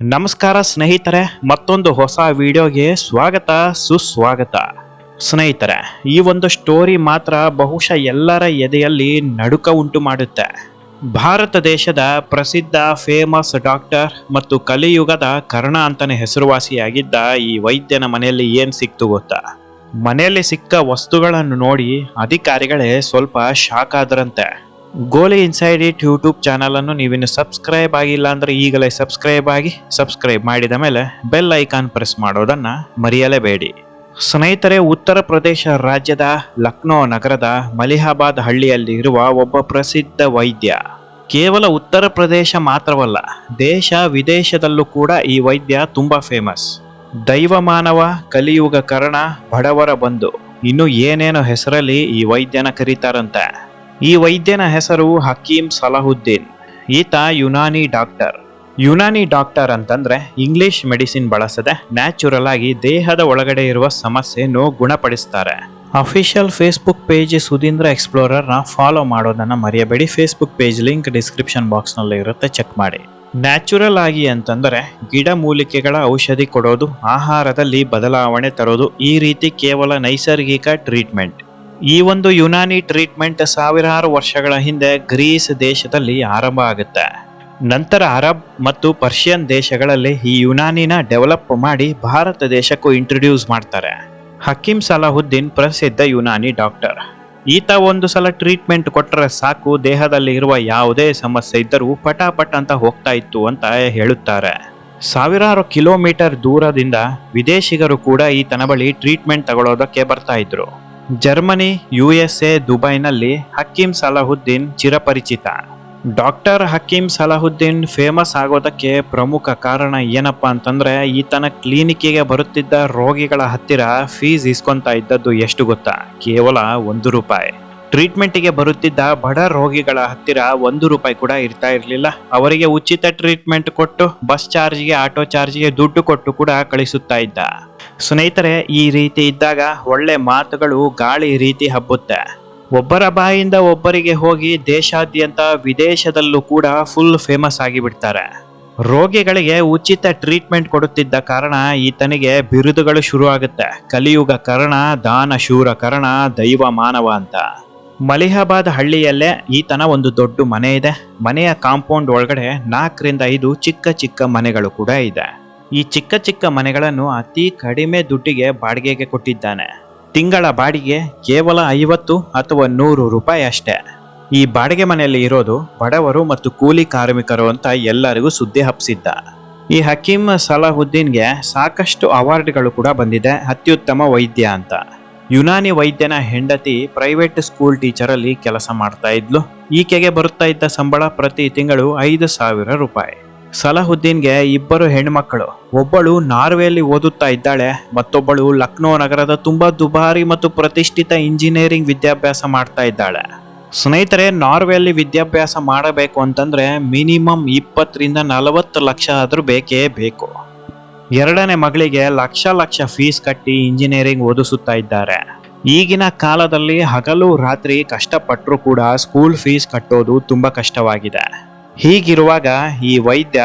ನಮಸ್ಕಾರ ಸ್ನೇಹಿತರೆ, ಮತ್ತೊಂದು ಹೊಸ ವಿಡಿಯೋಗೆ ಸ್ವಾಗತ, ಸುಸ್ವಾಗತ. ಸ್ನೇಹಿತರೆ, ಈ ಒಂದು ಸ್ಟೋರಿ ಮಾತ್ರ ಬಹುಶಃ ಎಲ್ಲರ ಎದೆಯಲ್ಲಿ ನಡುಕ ಉಂಟು ಮಾಡುತ್ತೆ. ಭಾರತ ದೇಶದ ಪ್ರಸಿದ್ಧ ಫೇಮಸ್ ಡಾಕ್ಟರ್ ಮತ್ತು ಕಲಿಯುಗದ ಕರ್ಣ ಅಂತಾನೆ ಹೆಸರುವಾಸಿಯಾಗಿದ್ದ ಈ ವೈದ್ಯನ ಮನೆಯಲ್ಲಿ ಏನು ಸಿಕ್ತು ಗೊತ್ತಾ? ಮನೆಯಲ್ಲಿ ಸಿಕ್ಕ ವಸ್ತುಗಳನ್ನು ನೋಡಿ ಅಧಿಕಾರಿಗಳೇ ಸ್ವಲ್ಪ ಶಾಕ್ ಆದ್ರಂತೆ. ಗೋಲಿ ಇನ್ಸೈಡ್ ಇಟ್ ಯೂಟ್ಯೂಬ್ ಚಾನಲನ್ನು ನೀವಿನ್ನು ಸಬ್ಸ್ಕ್ರೈಬ್ ಆಗಿಲ್ಲ ಅಂದ್ರೆ ಈಗಲೇ ಸಬ್ಸ್ಕ್ರೈಬ್ ಆಗಿ ಸಬ್ಸ್ಕ್ರೈಬ್ ಮಾಡಿದ ಮೇಲೆ ಬೆಲ್ ಐಕಾನ್ ಪ್ರೆಸ್ ಮಾಡೋದನ್ನ ಮರೆಯಲೇಬೇಡಿ. ಸ್ನೇಹಿತರೆ, ಉತ್ತರ ಪ್ರದೇಶ ರಾಜ್ಯದ ಲಕ್ನೋ ನಗರದ ಮಲಿಹಾಬಾದ್ ಹಳ್ಳಿಯಲ್ಲಿ ಇರುವ ಒಬ್ಬ ಪ್ರಸಿದ್ಧ ವೈದ್ಯ. ಕೇವಲ ಉತ್ತರ ಪ್ರದೇಶ ಮಾತ್ರವಲ್ಲ, ದೇಶ ವಿದೇಶದಲ್ಲೂ ಕೂಡ ಈ ವೈದ್ಯ ತುಂಬಾ ಫೇಮಸ್ ದೈವ ಮಾನವ, ಕಲಿಯುಗ ಕರ್ಣ, ಬಡವರ ಬಂಧು. ಇನ್ನು ಏನೇನೋ ಹೆಸರಲ್ಲಿ ಈ ವೈದ್ಯನ ಕರೀತಾರಂತೆ. ಈ ವೈದ್ಯನ ಹೆಸರು ಹಕೀಂ ಸಲಾಹುದ್ದೀನ್. ಈತ ಯುನಾನಿ ಡಾಕ್ಟರ್. ಯುನಾನಿ ಡಾಕ್ಟರ್ ಅಂತಂದ್ರೆ ಇಂಗ್ಲಿಷ್ ಮೆಡಿಸಿನ್ ಬಳಸದೆ ನ್ಯಾಚುರಲ್ ಆಗಿ ದೇಹದ ಒಳಗಡೆ ಇರುವ ಸಮಸ್ಯೆಯನ್ನು ಗುಣಪಡಿಸ್ತಾರೆ. ಅಫಿಷಿಯಲ್ ಫೇಸ್ಬುಕ್ ಪೇಜ್ ಸುಧೀಂದ್ರ ಎಕ್ಸ್ಪ್ಲೋರರ್ನ ಫಾಲೋ ಮಾಡೋದನ್ನ ಮರೆಯಬೇಡಿ. ಫೇಸ್ಬುಕ್ ಪೇಜ್ ಲಿಂಕ್ ಡಿಸ್ಕ್ರಿಪ್ಷನ್ ಬಾಕ್ಸ್ನಲ್ಲಿ ಇರುತ್ತೆ, ಚೆಕ್ ಮಾಡಿ. ನ್ಯಾಚುರಲ್ ಆಗಿ ಅಂತಂದ್ರೆ ಗಿಡ ಮೂಲಿಕೆಗಳ ಔಷಧಿ ಕೊಡೋದು, ಆಹಾರದಲ್ಲಿ ಬದಲಾವಣೆ ತರೋದು, ಈ ರೀತಿ ಕೇವಲ ನೈಸರ್ಗಿಕ ಟ್ರೀಟ್ಮೆಂಟ್. ಈ ಒಂದು ಯುನಾನಿ ಟ್ರೀಟ್ಮೆಂಟ್ ಸಾವಿರಾರು ವರ್ಷಗಳ ಹಿಂದೆ ಗ್ರೀಸ್ ದೇಶದಲ್ಲಿ ಆರಂಭ ಆಗುತ್ತೆ. ನಂತರ ಅರಬ್ ಮತ್ತು ಪರ್ಷಿಯನ್ ದೇಶಗಳಲ್ಲಿ ಈ ಯುನಾನಿನ ಡೆವಲಪ್ ಮಾಡಿ ಭಾರತ ದೇಶಕ್ಕೂ ಇಂಟ್ರೊಡ್ಯೂಸ್ ಮಾಡ್ತಾರೆ. ಹಕೀಂ ಸಲಾಹುದ್ದೀನ್ ಪ್ರಸಿದ್ಧ ಯುನಾನಿ ಡಾಕ್ಟರ್. ಈತ ಒಂದು ಸಲ ಟ್ರೀಟ್ಮೆಂಟ್ ಕೊಟ್ಟರೆ ಸಾಕು, ದೇಹದಲ್ಲಿ ಇರುವ ಯಾವುದೇ ಸಮಸ್ಯೆ ಇದ್ದರೂ ಪಟಾಪಟ್ ಅಂತ ಹೋಗ್ತಾ ಇತ್ತು ಅಂತ ಹೇಳುತ್ತಾರೆ. ಸಾವಿರಾರು ಕಿಲೋಮೀಟರ್ ದೂರದಿಂದ ವಿದೇಶಿಗರು ಕೂಡ ಈತನ ಬಳಿ ಟ್ರೀಟ್ಮೆಂಟ್ ತಗೊಳ್ಳೋದಕ್ಕೆ ಬರ್ತಾ ಇದ್ರು. ಜರ್ಮನಿ ಯು ಎಸ್ ಎ ದುಬೈನಲ್ಲಿ ಹಕೀಂ ಸಲಾಹುದ್ದೀನ್ ಚಿರಪರಿಚಿತ. ಡಾಕ್ಟರ್ ಹಕೀಂ ಸಲಾಹುದ್ದೀನ್ ಫೇಮಸ್ ಆಗೋದಕ್ಕೆ ಪ್ರಮುಖ ಕಾರಣ ಏನಪ್ಪ ಅಂತಂದ್ರೆ ಈತನ ಕ್ಲಿನಿಕ್ಕಿಗೆ ಬರುತ್ತಿದ್ದ ರೋಗಿಗಳ ಹತ್ತಿರ ಫೀಸ್ ಇಸ್ಕೊಂತಾ ಇದ್ದದ್ದು ಎಷ್ಟು ಗೊತ್ತಾ? ಕೇವಲ ಒಂದು ರೂಪಾಯಿ. ಟ್ರೀಟ್ಮೆಂಟಿಗೆ ಬರುತ್ತಿದ್ದ ಬಡ ರೋಗಿಗಳ ಹತ್ತಿರ ಒಂದು ರೂಪಾಯಿ ಕೂಡ ಇರ್ತಾ ಇರಲಿಲ್ಲ. ಅವರಿಗೆ ಉಚಿತ ಟ್ರೀಟ್ಮೆಂಟ್ ಕೊಟ್ಟು ಬಸ್ ಚಾರ್ಜ್ಗೆ, ಆಟೋ ಚಾರ್ಜ್ಗೆ ದುಡ್ಡು ಕೊಟ್ಟು ಕೂಡ ಕಳಿಸುತ್ತಾ ಇದ್ದ. ಸ್ನೇಹಿತರೆ, ಈ ರೀತಿ ಇದ್ದಾಗ ಒಳ್ಳೆ ಮಾತುಗಳು ಗಾಳಿ ರೀತಿ ಹಬ್ಬುತ್ತೆ. ಒಬ್ಬರ ಬಾಯಿಂದ ಒಬ್ಬರಿಗೆ ಹೋಗಿ ದೇಶಾದ್ಯಂತ ವಿದೇಶದಲ್ಲೂ ಕೂಡ ಫುಲ್ ಫೇಮಸ್ ಆಗಿಬಿಡ್ತಾರೆ. ರೋಗಿಗಳಿಗೆ ಉಚಿತ ಟ್ರೀಟ್ಮೆಂಟ್ ಕೊಡುತ್ತಿದ್ದ ಕಾರಣ ಈತನಿಗೆ ಬಿರುದುಗಳು ಶುರುವಾಗುತ್ತೆ ಕಲಿಯುಗ ಕರ್ಣ, ದಾನ ಶೂರ ಕರ್ಣ, ದೈವ ಮಾನವ ಅಂತ. ಮಲಿಹಾಬಾದ್ ಹಳ್ಳಿಯಲ್ಲೇ ಈತನ ಒಂದು ದೊಡ್ಡ ಮನೆ ಇದೆ. ಮನೆಯ ಕಾಂಪೌಂಡ್ ಒಳಗಡೆ ನಾಲ್ಕರಿಂದ ಐದು ಚಿಕ್ಕ ಚಿಕ್ಕ ಮನೆಗಳು ಕೂಡ ಇದೆ. ಈ ಚಿಕ್ಕ ಚಿಕ್ಕ ಮನೆಗಳನ್ನು ಅತಿ ಕಡಿಮೆ ದುಡ್ಡಿಗೆ ಬಾಡಿಗೆಗೆ ಕೊಟ್ಟಿದ್ದಾನೆ. ತಿಂಗಳ ಬಾಡಿಗೆ ಕೇವಲ ಐವತ್ತು ಅಥವಾ ನೂರು ರೂಪಾಯಿ ಅಷ್ಟೇ. ಈ ಬಾಡಿಗೆ ಮನೆಯಲ್ಲಿ ಇರೋದು ಬಡವರು ಮತ್ತು ಕೂಲಿ ಕಾರ್ಮಿಕರು ಅಂತ ಎಲ್ಲರಿಗೂ ಸುದ್ದಿ ಹಬ್ಬಿಸಿದ್ದ ಈ ಹಕೀಂ ಸಲಾಹುದ್ದೀನ್ಗೆ ಸಾಕಷ್ಟು ಅವಾರ್ಡ್ಗಳು ಕೂಡ ಬಂದಿದೆ, ಅತ್ಯುತ್ತಮ ವೈದ್ಯ ಅಂತ. ಯುನಾನಿ ವೈದ್ಯನ ಹೆಂಡತಿ ಪ್ರೈವೇಟ್ ಸ್ಕೂಲ್ ಟೀಚರ್ ಅಲ್ಲಿ ಕೆಲಸ ಮಾಡ್ತಾ ಇದ್ಲು. ಈಕೆಗೆ ಬರುತ್ತಾ ಇದ್ದ ಸಂಬಳ ಪ್ರತಿ ತಿಂಗಳು ಐದು ಸಾವಿರ ರೂಪಾಯಿ. ಸಲಾಹುದ್ದೀನ್ಗೆ ಇಬ್ಬರು ಹೆಣ್ಮಕ್ಕಳು ಒಬ್ಬಳು ನಾರ್ವೆಯಲ್ಲಿ ಓದುತ್ತಾ ಇದ್ದಾಳೆ, ಮತ್ತೊಬ್ಬಳು ಲಕ್ನೋ ನಗರದ ತುಂಬಾ ದುಬಾರಿ ಮತ್ತು ಪ್ರತಿಷ್ಠಿತ ಇಂಜಿನಿಯರಿಂಗ್ ವಿದ್ಯಾಭ್ಯಾಸ ಮಾಡ್ತಾ ಇದ್ದಾಳೆ. ಸ್ನೇಹಿತರೆ, ನಾರ್ವೆಯಲ್ಲಿ ವಿದ್ಯಾಭ್ಯಾಸ ಮಾಡಬೇಕು ಅಂತಂದ್ರೆ ಮಿನಿಮಮ್ ಇಪ್ಪತ್ತರಿಂದ ನಲವತ್ತು ಲಕ್ಷ ಆದರೂ ಬೇಕೇ ಬೇಕು. ಎರಡನೇ ಮಗಳಿಗೆ ಲಕ್ಷ ಲಕ್ಷ ಫೀಸ್ ಕಟ್ಟಿ ಇಂಜಿನಿಯರಿಂಗ್ ಓದಿಸುತ್ತಾ ಇದ್ದಾರೆ. ಈಗಿನ ಕಾಲದಲ್ಲಿ ಹಗಲು ರಾತ್ರಿ ಕಷ್ಟಪಟ್ಟರೂ ಕೂಡ ಸ್ಕೂಲ್ ಫೀಸ್ ಕಟ್ಟೋದು ತುಂಬಾ ಕಷ್ಟವಾಗಿದೆ. ಹೀಗಿರುವಾಗ ಈ ವೈದ್ಯ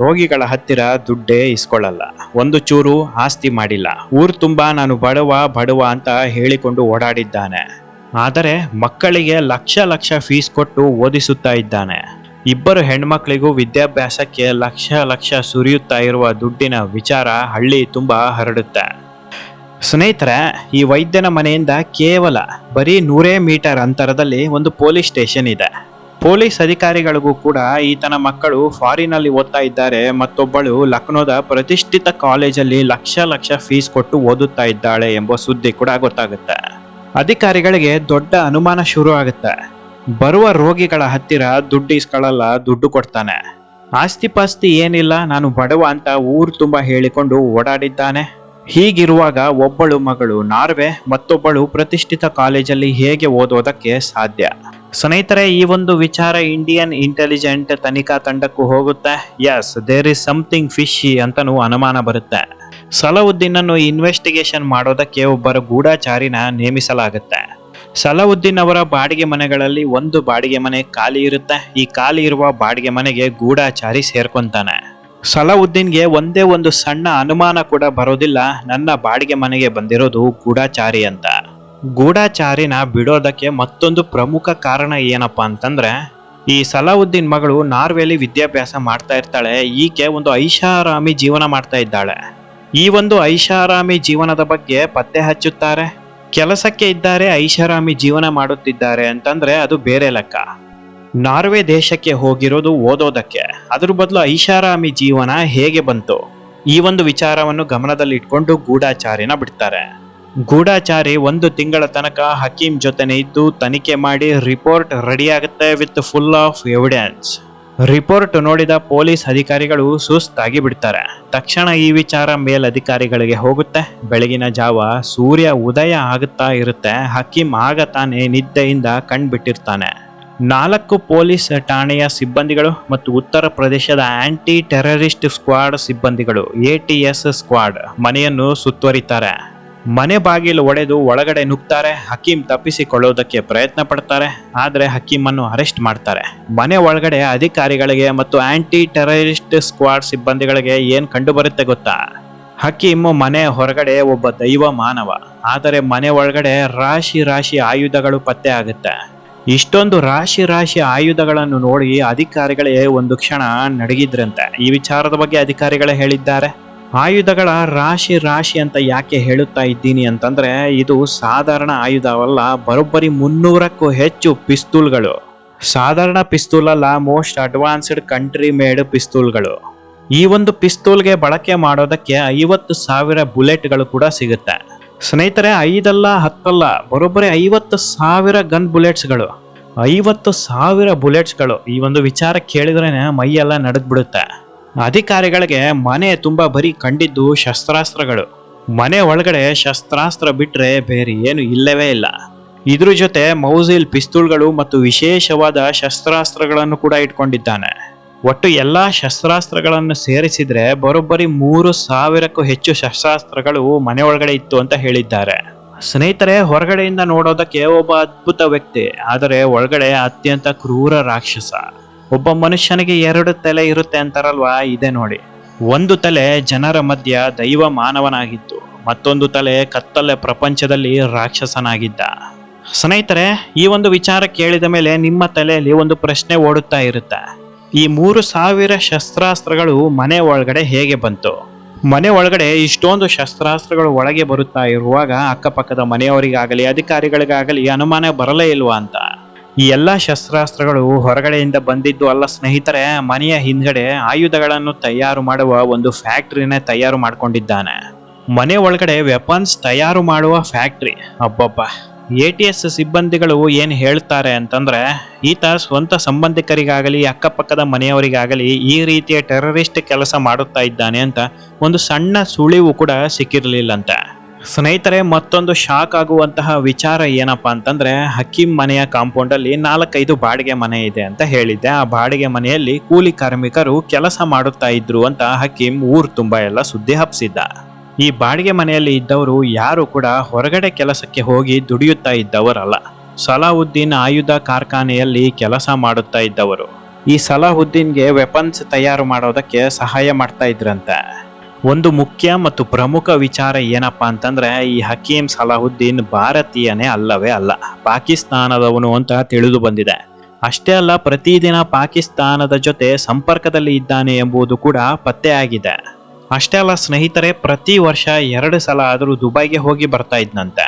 ರೋಗಿಗಳ ಹತ್ತಿರ ದುಡ್ಡೇ ಇಸ್ಕೊಳ್ಳಲ್ಲ. ಒಂದು ಚೂರು ಆಸ್ತಿ ಮಾಡಿಲ್ಲ. ಊರು ತುಂಬಾ ನಾನು ಬಡವ ಬಡವ ಅಂತ ಹೇಳಿಕೊಂಡು ಓಡಾಡಿದ್ದಾನೆ. ಆದರೆ ಮಕ್ಕಳಿಗೆ ಲಕ್ಷ ಲಕ್ಷ ಫೀಸ್ ಕೊಟ್ಟು ಓದಿಸುತ್ತಾ ಇದ್ದಾನೆ. ಇಬ್ಬರು ಹೆಣ್ಮಕ್ಳಿಗೂ ವಿದ್ಯಾಭ್ಯಾಸಕ್ಕೆ ಲಕ್ಷ ಲಕ್ಷ ಸುರಿಯುತ್ತಾ ಇರುವ ದುಡ್ಡಿನ ವಿಚಾರ ಹಳ್ಳಿ ತುಂಬಾ ಹರಡುತ್ತೆ. ಸ್ನೇಹಿತರೆ, ಈ ವೈದ್ಯನ ಮನೆಯಿಂದ ಕೇವಲ ಬರೀ ನೂರೇ ಮೀಟರ್ ಅಂತರದಲ್ಲಿ ಒಂದು ಪೊಲೀಸ್ ಸ್ಟೇಷನ್ ಇದೆ. ಪೊಲೀಸ್ ಅಧಿಕಾರಿಗಳಿಗೂ ಕೂಡ ಈತನ ಮಕ್ಕಳು ಫಾರಿನಲ್ಲಿ ಓದ್ತಾ ಇದ್ದಾರೆ. ಮತ್ತೊಬ್ಬಳು ಲಕ್ನೋದ ಪ್ರತಿಷ್ಠಿತ ಕಾಲೇಜಲ್ಲಿ ಲಕ್ಷ ಲಕ್ಷ ಫೀಸ್ ಕೊಟ್ಟು ಓದುತ್ತಾ ಇದ್ದಾಳೆ ಎಂಬ ಸುದ್ದಿ ಕೂಡ ಗೊತ್ತಾಗುತ್ತೆ. ಅಧಿಕಾರಿಗಳಿಗೆ ದೊಡ್ಡ ಅನುಮಾನ ಶುರು ಆಗುತ್ತೆ ಬರುವ ರೋಗಿಗಳ ಹತ್ತಿರ ದುಡ್ಡು ಇಸ್ಕೊಳ್ಳಲ್ಲ ದುಡ್ಡು ಕೊಡ್ತಾನೆ. ಆಸ್ತಿ ಪಾಸ್ತಿ ಏನಿಲ್ಲ, ನಾನು ಬಡವ ಅಂತ ಊರು ತುಂಬಾ ಹೇಳಿಕೊಂಡು ಓಡಾಡಿದ್ದಾನೆ. ಹೀಗಿರುವಾಗ ಒಬ್ಬಳು ಮಗಳು ನಾರ್ವೆ, ಮತ್ತೊಬ್ಬಳು ಪ್ರತಿಷ್ಠಿತ ಕಾಲೇಜಲ್ಲಿ ಹೇಗೆ ಓದೋದಕ್ಕೆ ಸಾಧ್ಯ? ಸ್ನೇಹಿತರೆ, ಈ ಒಂದು ವಿಚಾರ ಇಂಡಿಯನ್ ಇಂಟೆಲಿಜೆಂಟ್ ತನಿಖಾ ತಂಡಕ್ಕೂ ಹೋಗುತ್ತೆ. Yes there is something fishy ಅಂತನೂ ಅನುಮಾನ ಬರುತ್ತೆ. ಸಲಾವುದ್ದೀನನ್ನು ಇನ್ವೆಸ್ಟಿಗೇಷನ್ ಮಾಡೋದಕ್ಕೆ ಒಬ್ಬರ ಗೂಢಾಚಾರಿನ ನೇಮಿಸಲಾಗುತ್ತೆ. ಸಲಾವುದ್ದೀನ್ ಅವರ ಬಾಡಿಗೆ ಮನೆಗಳಲ್ಲಿ ಒಂದು ಬಾಡಿಗೆ ಮನೆ ಖಾಲಿ ಇರುತ್ತೆ. ಈ ಖಾಲಿ ಇರುವ ಬಾಡಿಗೆ ಮನೆಗೆ ಗೂಢಾಚಾರಿ ಸೇರ್ಕೊಂತಾನೆ. ಸಲಾವುದ್ದೀನ್ಗೆ ಒಂದೇ ಒಂದು ಸಣ್ಣ ಅನುಮಾನ ಕೂಡ ಬರೋದಿಲ್ಲ. ನನ್ನ ಬಾಡಿಗೆ ಮನೆಗೆ ಬಂದಿರೋದು ಗೂಢಾಚಾರಿ ಅಂತ. ಗೂಢಾಚಾರಿನ ಬಿಡೋದಕ್ಕೆ ಮತ್ತೊಂದು ಪ್ರಮುಖ ಕಾರಣ ಏನಪ್ಪ ಅಂತಂದ್ರೆ, ಈ ಸಲಾವುದ್ದೀನ್ ಮಗಳು ನಾರ್ವೆಲಿ ವಿದ್ಯಾಭ್ಯಾಸ ಮಾಡ್ತಾ ಇರ್ತಾಳೆ, ಈಕೆ ಒಂದು ಐಷಾರಾಮಿ ಜೀವನ ಮಾಡ್ತಾ ಇದ್ದಾಳೆ. ಈ ಒಂದು ಐಷಾರಾಮಿ ಜೀವನದ ಬಗ್ಗೆ ಪತ್ತೆ ಹಚ್ಚುತ್ತಾರೆ, ಕೆಲಸಕ್ಕೆ ಇದ್ದಾರೆ, ಐಷಾರಾಮಿ ಜೀವನ ಮಾಡುತ್ತಿದ್ದಾರೆ ಅಂತಂದ್ರೆ ಅದು ಬೇರೆ ಲೆಕ್ಕ. ನಾರ್ವೆ ದೇಶಕ್ಕೆ ಹೋಗಿರೋದು ಓದೋದಕ್ಕೆ, ಅದ್ರ ಬದಲು ಐಷಾರಾಮಿ ಜೀವನ ಹೇಗೆ ಬಂತು? ಈ ಒಂದು ವಿಚಾರವನ್ನು ಗಮನದಲ್ಲಿ ಇಟ್ಕೊಂಡು ಗೂಢಾಚಾರಿನ ಬಿಡ್ತಾರೆ. ಗೂಢಾಚಾರಿ ಒಂದು ತಿಂಗಳ ತನಕ ಹಕೀಂ ಜೊತೆನೆ ಇದ್ದು ತನಿಖೆ ಮಾಡಿ ರಿಪೋರ್ಟ್ ರೆಡಿ ಆಗುತ್ತೆ with full of evidence. Report ನೋಡಿದ ಪೊಲೀಸ್ ಅಧಿಕಾರಿಗಳು ಸುಸ್ತಾಗಿ ಬಿಡ್ತಾರೆ. ತಕ್ಷಣ ಈ ವಿಚಾರ ಮೇಲಧಿಕಾರಿಗಳಿಗೆ ಹೋಗುತ್ತೆ. ಬೆಳಗಿನ ಜಾವ ಸೂರ್ಯ ಉದಯ ಆಗುತ್ತಾ ಇರುತ್ತೆ. ಹಕೀಂ ಆಗ ತಾನೇ ನಿದ್ದೆಯಿಂದ ಕಣ್ಬಿಟ್ಟಿರ್ತಾನೆ. ನಾಲ್ಕು ಪೊಲೀಸ್ ಠಾಣೆಯ ಸಿಬ್ಬಂದಿಗಳು ಮತ್ತು ಉತ್ತರ ಪ್ರದೇಶದ ಆಂಟಿ ಟೆರರಿಸ್ಟ್ ಸ್ಕ್ವಾಡ್ ಸಿಬ್ಬಂದಿಗಳು, ಎ ಟಿ ಎಸ್ ಸ್ಕ್ವಾಡ್ ಮನೆಯನ್ನು ಸುತ್ತುವರಿತಾರೆ. ಮನೆ ಬಾಗಿಲು ಒಡೆದು ಒಳಗಡೆ ನುಗ್ತಾರೆ, ಹಕೀಂ ತಪ್ಪಿಸಿಕೊಳ್ಳೋದಕ್ಕೆ ಪ್ರಯತ್ನ ಪಡ್ತಾರೆ, ಆದರೆ ಹಕೀಮನ್ನು ಅರೆಸ್ಟ್ ಮಾಡ್ತಾರೆ. ಮನೆ ಒಳಗಡೆ ಅಧಿಕಾರಿಗಳಿಗೆ ಮತ್ತು ಆಂಟಿ ಟೆರರಿಸ್ಟ್ ಸ್ಕ್ವಾಡ್ ಸಿಬ್ಬಂದಿಗಳಿಗೆ ಏನು ಕಂಡುಬರುತ್ತೆ ಗೊತ್ತಾ? ಹಕೀಮ್ ಮನೆ ಹೊರಗಡೆ ಒಬ್ಬ ದೈವ ಮಾನವ, ಆದರೆ ಮನೆ ಒಳಗಡೆ ರಾಶಿ ರಾಶಿ ಆಯುಧಗಳು ಪತ್ತೆ ಆಗುತ್ತೆ. ಇಷ್ಟೊಂದು ರಾಶಿ ರಾಶಿ ಆಯುಧಗಳನ್ನು ನೋಡಿ ಅಧಿಕಾರಿಗಳೇ ಒಂದು ಕ್ಷಣ ನಡಗಿದ್ರಂತೆ. ಈ ವಿಚಾರದ ಬಗ್ಗೆ ಅಧಿಕಾರಿಗಳೇ ಹೇಳಿದ್ದಾರೆ. ಆಯುಧಗಳ ರಾಶಿ ರಾಶಿ ಅಂತ ಯಾಕೆ ಹೇಳುತ್ತಾ ಇದ್ದೀನಿ ಅಂತಂದ್ರೆ, ಇದು ಸಾಧಾರಣ ಆಯುಧವಲ್ಲ, ಬರೋಬ್ಬರಿ ಮುನ್ನೂರಕ್ಕೂ ಹೆಚ್ಚು ಪಿಸ್ತೂಲ್ಗಳು. ಸಾಧಾರಣ ಪಿಸ್ತೂಲ್ ಅಲ್ಲ ಮೋಸ್ಟ್ ಅಡ್ವಾನ್ಸ್ಡ್ ಕಂಟ್ರಿ ಮೇಡ್ ಪಿಸ್ತೂಲ್ಗಳು. ಈ ಒಂದು ಪಿಸ್ತೂಲ್ಗೆ ಬಳಕೆ ಮಾಡೋದಕ್ಕೆ ಐವತ್ತು ಸಾವಿರ ಬುಲೆಟ್ಗಳು ಕೂಡ ಸಿಗುತ್ತೆ. ಸ್ನೇಹಿತರೆ, ಐದಲ್ಲ ಹತ್ತಲ್ಲ, ಬರೋಬ್ಬರಿ ಐವತ್ತು ಸಾವಿರ ಗನ್ ಬುಲೆಟ್ಸ್ಗಳು. ಐವತ್ತು ಸಾವಿರ ಬುಲೆಟ್ಸ್ಗಳು. ಈ ಒಂದು ವಿಚಾರ ಕೇಳಿದ್ರೇ ಮೈಯೆಲ್ಲ ನಡಗ್ಬಿಡುತ್ತೆ ಅಧಿಕಾರಿಗಳಿಗೆ ಮನೆ ತುಂಬಾ ಬರೀ ಕಂಡಿದ್ದು ಶಸ್ತ್ರಾಸ್ತ್ರಗಳು. ಮನೆ ಒಳಗಡೆ ಶಸ್ತ್ರಾಸ್ತ್ರ ಬಿಟ್ಟರೆ ಬೇರೆ ಏನು ಇಲ್ಲವೇ ಇಲ್ಲ. ಇದ್ರ ಜೊತೆ ಮೌಸಿಲ್ ಪಿಸ್ತೂಲ್ಗಳು ಮತ್ತು ವಿಶೇಷವಾದ ಶಸ್ತ್ರಾಸ್ತ್ರಗಳನ್ನು ಕೂಡ ಇಟ್ಕೊಂಡಿದ್ದಾನೆ. ಒಟ್ಟು ಎಲ್ಲಾ ಶಸ್ತ್ರಾಸ್ತ್ರಗಳನ್ನು ಸೇರಿಸಿದ್ರೆ ಬರೋಬ್ಬರಿ ಮೂರು ಸಾವಿರಕ್ಕೂ ಹೆಚ್ಚು ಶಸ್ತ್ರಾಸ್ತ್ರಗಳು ಮನೆ ಒಳಗಡೆ ಇತ್ತು ಅಂತ ಹೇಳಿದ್ದಾರೆ. ಸ್ನೇಹಿತರೆ, ಹೊರಗಡೆಯಿಂದ ನೋಡೋದಕ್ಕೆ ಒಬ್ಬ ಅದ್ಭುತ ವ್ಯಕ್ತಿ, ಆದರೆ ಒಳಗಡೆ ಅತ್ಯಂತ ಕ್ರೂರ ರಾಕ್ಷಸ. ಒಬ್ಬ ಮನುಷ್ಯನಿಗೆ ಎರಡು ತಲೆ ಇರುತ್ತೆ ಅಂತಾರಲ್ವಾ? ಇದೆ ನೋಡಿ. ಒಂದು ತಲೆ ಜನರ ಮಧ್ಯ ದೈವ ಮಾನವನಾಗಿತ್ತು ಮತ್ತೊಂದು ತಲೆ ಕತ್ತಲೆ ಪ್ರಪಂಚದಲ್ಲಿ ರಾಕ್ಷಸನಾಗಿದ್ದ. ಸ್ನೇಹಿತರೆ, ಈ ಒಂದು ವಿಚಾರ ಕೇಳಿದ ಮೇಲೆ ನಿಮ್ಮ ತಲೆಯಲ್ಲಿ ಒಂದು ಪ್ರಶ್ನೆ ಓಡುತ್ತಾ ಇರುತ್ತೆ. ಈ ಮೂರು ಸಾವಿರ ಶಸ್ತ್ರಾಸ್ತ್ರಗಳು ಮನೆ ಒಳಗಡೆ ಹೇಗೆ ಬಂತು? ಮನೆ ಒಳಗಡೆ ಇಷ್ಟೊಂದು ಶಸ್ತ್ರಾಸ್ತ್ರಗಳು ಒಳಗೆ ಬರುತ್ತಾ ಇರುವಾಗ ಅಕ್ಕಪಕ್ಕದ ಮನೆಯವರಿಗಾಗಲಿ, ಅಧಿಕಾರಿಗಳಿಗಾಗಲಿ ಅನುಮಾನ ಬರಲೇ ಇಲ್ವಾ ಅಂತ? ಈ ಎಲ್ಲ ಶಸ್ತ್ರಾಸ್ತ್ರಗಳು ಹೊರಗಡೆಯಿಂದ ಬಂದಿದ್ದು ಅಲ್ಲ ಸ್ನೇಹಿತರೆ, ಮನೆಯ ಹಿಂದ್ಗಡೆ ಆಯುಧಗಳನ್ನು ತಯಾರು ಮಾಡುವ ಒಂದು ಫ್ಯಾಕ್ಟ್ರಿನೇ ತಯಾರು ಮಾಡ್ಕೊಂಡಿದ್ದಾನೆ. ಮನೆ ಒಳಗಡೆ ವೆಪನ್ಸ್ ತಯಾರು ಮಾಡುವ ಫ್ಯಾಕ್ಟ್ರಿ. ಅಬ್ಬಬ್ಬ! ಎ ಟಿ ಎಸ್ ಸಿಬ್ಬಂದಿಗಳು ಏನು ಹೇಳ್ತಾರೆ ಅಂತಂದ್ರೆ, ಈತ ಸ್ವಂತ ಸಂಬಂಧಿಕರಿಗಾಗಲಿ, ಅಕ್ಕಪಕ್ಕದ ಮನೆಯವರಿಗಾಗಲಿ ಈ ರೀತಿಯ ಟೆರರಿಸ್ಟ್ ಕೆಲಸ ಮಾಡುತ್ತಾ ಇದ್ದಾನೆ ಅಂತ ಒಂದು ಸಣ್ಣ ಸುಳಿವು ಕೂಡ ಸಿಕ್ಕಿರಲಿಲ್ಲಂತೆ. ಸ್ನೇಹಿತರೆ, ಮತ್ತೊಂದು ಶಾಕ್ ಆಗುವಂತಹ ವಿಚಾರ ಏನಪ್ಪ ಅಂತಂದ್ರೆ ಹಕೀಂ ಮನೆಯ ಕಾಂಪೌಂಡ್ ಅಲ್ಲಿ ನಾಲ್ಕೈದು ಬಾಡಿಗೆ ಮನೆ ಇದೆ ಅಂತ ಹೇಳಿದ್ದೆ. ಆ ಬಾಡಿಗೆ ಮನೆಯಲ್ಲಿ ಕೂಲಿ ಕಾರ್ಮಿಕರು ಕೆಲಸ ಮಾಡುತ್ತಾ ಇದ್ರು ಅಂತ ಹಕೀಂ ಊರ್ ತುಂಬಾ ಎಲ್ಲ ಸುದ್ದಿ ಹಬ್ಸಿದ್ದ. ಈ ಬಾಡಿಗೆ ಮನೆಯಲ್ಲಿ ಇದ್ದವರು ಯಾರು ಕೂಡ ಹೊರಗಡೆ ಕೆಲಸಕ್ಕೆ ಹೋಗಿ ದುಡಿಯುತ್ತಾ ಇದ್ದವರಲ್ಲ. ಸಲಾವುದ್ದೀನ್ ಆಯುಧ ಕಾರ್ಖಾನೆಯಲ್ಲಿ ಕೆಲಸ ಮಾಡುತ್ತಾ ಇದ್ದವರು. ಈ ಸಲಾಹುದ್ದೀನ್ಗೆ ವೆಪನ್ಸ್ ತಯಾರು ಮಾಡೋದಕ್ಕೆ ಸಹಾಯ ಮಾಡ್ತಾ ಇದ್ರಂತೆ. ಒಂದು ಮುಖ್ಯ ಮತ್ತು ಪ್ರಮುಖ ವಿಚಾರ ಏನಪ್ಪ ಅಂತಂದ್ರೆ, ಈ ಹಕೀಂ ಸಲಾಹುದ್ದೀನ್ ಭಾರತೀಯನೇ ಅಲ್ಲವೇ ಅಲ್ಲ. ಪಾಕಿಸ್ತಾನದವನು ಅಂತ ತಿಳಿದು ಬಂದಿದೆ. ಅಷ್ಟೇ ಅಲ್ಲ, ಪ್ರತಿದಿನ ಪಾಕಿಸ್ತಾನದ ಜೊತೆ ಸಂಪರ್ಕದಲ್ಲಿ ಇದ್ದಾನೆ ಎಂಬುದು ಕೂಡ ಪತ್ತೆಯಾಗಿದೆ ಅಷ್ಟೇ ಅಲ್ಲ, ಸ್ನೇಹಿತರೆ, ಪ್ರತಿ ವರ್ಷ ಎರಡು ಸಲ ಆದರೂ ದುಬೈಗೆ ಹೋಗಿ ಬರ್ತಾ ಇದ್ನಂತೆ.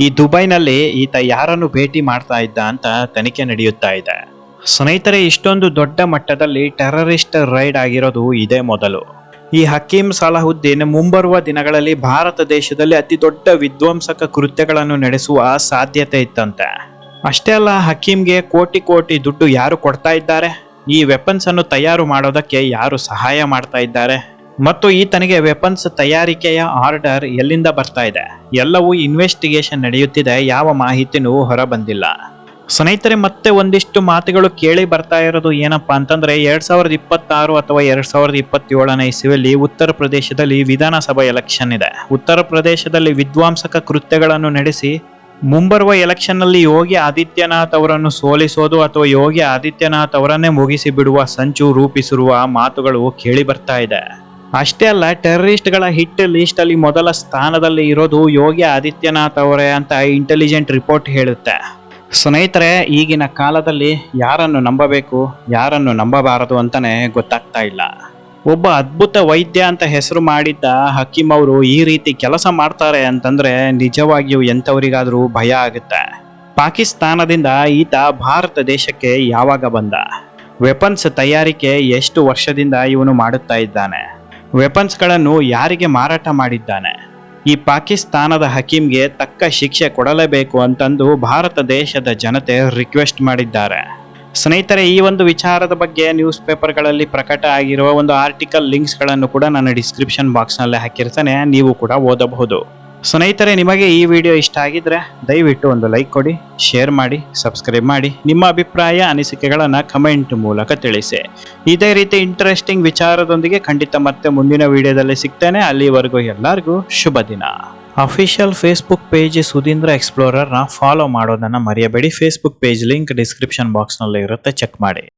ಈ ದುಬೈನಲ್ಲಿ ಈತ ಯಾರನ್ನು ಭೇಟಿ ಮಾಡ್ತಾ ಇದ್ದ ಅಂತ ತನಿಖೆ ನಡೆಯುತ್ತಾ ಇದೆ. ಸ್ನೇಹಿತರೆ, ಇಷ್ಟೊಂದು ದೊಡ್ಡ ಮಟ್ಟದಲ್ಲಿ ಟೆರರಿಸ್ಟ್ ರೈಡ್ ಆಗಿರೋದು ಇದೇ ಮೊದಲು. ಈ ಹಕೀಂ ಸಲಾಹುದ್ದೀನ್ ಮುಂಬರುವ ದಿನಗಳಲ್ಲಿ ಭಾರತ ದೇಶದಲ್ಲಿ ಅತಿ ದೊಡ್ಡ ವಿಧ್ವಂಸಕ ಕೃತ್ಯಗಳನ್ನು ನಡೆಸುವ ಸಾಧ್ಯತೆ ಇತ್ತಂತೆ. ಅಷ್ಟೇ ಅಲ್ಲ, ಹಕೀಂಗೆ ಕೋಟಿ ಕೋಟಿ ದುಡ್ಡು ಯಾರು ಕೊಡ್ತಾ ಇದ್ದಾರೆ? ಈ ವೆಪನ್ಸ್ ಅನ್ನು ತಯಾರು ಮಾಡೋದಕ್ಕೆ ಯಾರು ಸಹಾಯ ಮಾಡ್ತಾ ಇದ್ದಾರೆ? ಮತ್ತು ಈತನಿಗೆ ವೆಪನ್ಸ್ ತಯಾರಿಕೆಯ ಆರ್ಡರ್ ಎಲ್ಲಿಂದ ಬರ್ತಾ ಇದೆ? ಎಲ್ಲವೂ ಇನ್ವೆಸ್ಟಿಗೇಷನ್ ನಡೆಯುತ್ತಿದೆ, ಯಾವ ಮಾಹಿತಿನೂ ಹೊರ ಬಂದಿಲ್ಲ ಸ್ನೇಹಿತರೆ, ಮತ್ತೆ ಒಂದಿಷ್ಟು ಮಾತುಗಳು ಕೇಳಿ ಬರ್ತಾ ಇರೋದು ಏನಪ್ಪ ಅಂತಂದ್ರೆ, ಎರಡ್ ಸಾವಿರದ ಇಪ್ಪತ್ತಾರು ಅಥವಾ ಎರಡ್ ಸಾವಿರದ ಇಪ್ಪತ್ತೇಳನೇ ಇಸುವಲ್ಲಿ ಉತ್ತರ ಪ್ರದೇಶದಲ್ಲಿ ವಿಧಾನಸಭಾ ಎಲೆಕ್ಷನ್ ಇದೆ. ಉತ್ತರ ಪ್ರದೇಶದಲ್ಲಿ ವಿಧ್ವಂಸಕ ಕೃತ್ಯಗಳನ್ನು ನಡೆಸಿ, ಮುಂಬರುವ ಎಲೆಕ್ಷನ್ನಲ್ಲಿ ಯೋಗಿ ಆದಿತ್ಯನಾಥ್ ಅವರನ್ನು ಸೋಲಿಸೋದು ಅಥವಾ ಯೋಗಿ ಆದಿತ್ಯನಾಥ್ ಅವರನ್ನೇ ಮುಗಿಸಿ ಬಿಡುವ ಸಂಚು ರೂಪಿಸಿರುವ ಮಾತುಗಳು ಕೇಳಿ ಬರ್ತಾ ಇದೆ. ಅಷ್ಟೇ ಅಲ್ಲ ಟೆರರಿಸ್ಟ್ಗಳ ಹಿಟ್ ಲಿಸ್ಟ್ ಅಲ್ಲಿ ಮೊದಲ ಸ್ಥಾನದಲ್ಲಿ ಇರೋದು ಯೋಗಿ ಆದಿತ್ಯನಾಥ್ ಅವರೇ ಅಂತ ಇಂಟೆಲಿಜೆಂಟ್ ರಿಪೋರ್ಟ್ ಹೇಳುತ್ತೆ. ಸ್ನೇಹಿತರೆ, ಈಗಿನ ಕಾಲದಲ್ಲಿ ಯಾರನ್ನು ನಂಬಬೇಕು, ಯಾರನ್ನು ನಂಬಬಾರದು ಅಂತಾನೆ ಗೊತ್ತಾಗ್ತಾ ಇಲ್ಲ. ಒಬ್ಬ ಅದ್ಭುತ ವೈದ್ಯ ಅಂತ ಹೆಸರು ಮಾಡಿದ್ದ ಹಕೀಮ್ ಅವರು ಈ ರೀತಿ ಕೆಲಸ ಮಾಡ್ತಾರೆ ಅಂತಂದ್ರೆ ನಿಜವಾಗಿಯೂ ಎಂಥವರಿಗಾದರೂ ಭಯ ಆಗುತ್ತೆ. ಪಾಕಿಸ್ತಾನದಿಂದ ಈತ ಭಾರತ ದೇಶಕ್ಕೆ ಯಾವಾಗ ಬಂದ? ವೆಪನ್ಸ್ ತಯಾರಿಕೆ ಎಷ್ಟು ವರ್ಷದಿಂದ ಇವನು ಮಾಡುತ್ತಾ ಇದ್ದಾನೆ? ವೆಪನ್ಸ್ಗಳನ್ನು ಯಾರಿಗೆ ಮಾರಾಟ ಮಾಡಿದ್ದಾನೆ? ಈ ಪಾಕಿಸ್ತಾನದ ಹಕೀಮ್ಗೆ ತಕ್ಕ ಶಿಕ್ಷೆ ಕೊಡಲೇಬೇಕು ಅಂತಂದು ಭಾರತ ದೇಶದ ಜನತೆ ರಿಕ್ವೆಸ್ಟ್ ಮಾಡಿದ್ದಾರೆ. ಸ್ನೇಹಿತರೆ, ಈ ಒಂದು ವಿಚಾರದ ಬಗ್ಗೆ ನ್ಯೂಸ್ ಪೇಪರ್ಗಳಲ್ಲಿ ಪ್ರಕಟ ಆಗಿರುವ ಒಂದು ಆರ್ಟಿಕಲ್ ಲಿಂಕ್ಸ್ಗಳನ್ನು ಕೂಡ ನಾನು ಡಿಸ್ಕ್ರಿಪ್ಷನ್ ಬಾಕ್ಸ್ನಲ್ಲೇ ಹಾಕಿರ್ತೇನೆ. ನೀವು ಕೂಡ ಓದಬಹುದು. ಸ್ನೇಹಿತರೆ, ನಿಮಗೆ ಈ ವಿಡಿಯೋ ಇಷ್ಟ ಆಗಿದ್ರೆ ದಯವಿಟ್ಟು ಒಂದು ಲೈಕ್ ಕೊಡಿ, ಶೇರ್ ಮಾಡಿ, ಸಬ್ಸ್ಕ್ರೈಬ್ ಮಾಡಿ. ನಿಮ್ಮ ಅಭಿಪ್ರಾಯ, ಅನಿಸಿಕೆಗಳನ್ನು ಕಮೆಂಟ್ ಮೂಲಕ ತಿಳಿಸಿ. ಇದೇ ರೀತಿ ಇಂಟ್ರೆಸ್ಟಿಂಗ್ ವಿಚಾರದೊಂದಿಗೆ ಖಂಡಿತ ಮತ್ತೆ ಮುಂದಿನ ವಿಡಿಯೋದಲ್ಲಿ ಸಿಗ್ತೇನೆ. ಅಲ್ಲಿವರೆಗೂ ಎಲ್ಲರಿಗೂ ಶುಭ ದಿನ. ಅಫಿಷಿಯಲ್ ಫೇಸ್ಬುಕ್ ಪೇಜ್ ಸುಧೀಂದ್ರ ಎಕ್ಸ್ಪ್ಲೋರರ್ನ ಫಾಲೋ ಮಾಡೋದನ್ನು ಮರೆಯಬೇಡಿ. ಫೇಸ್ಬುಕ್ ಪೇಜ್ ಲಿಂಕ್ ಡಿಸ್ಕ್ರಿಪ್ಷನ್ ಬಾಕ್ಸ್ನಲ್ಲಿ ಇರುತ್ತೆ. ಚೆಕ್ ಮಾಡಿ.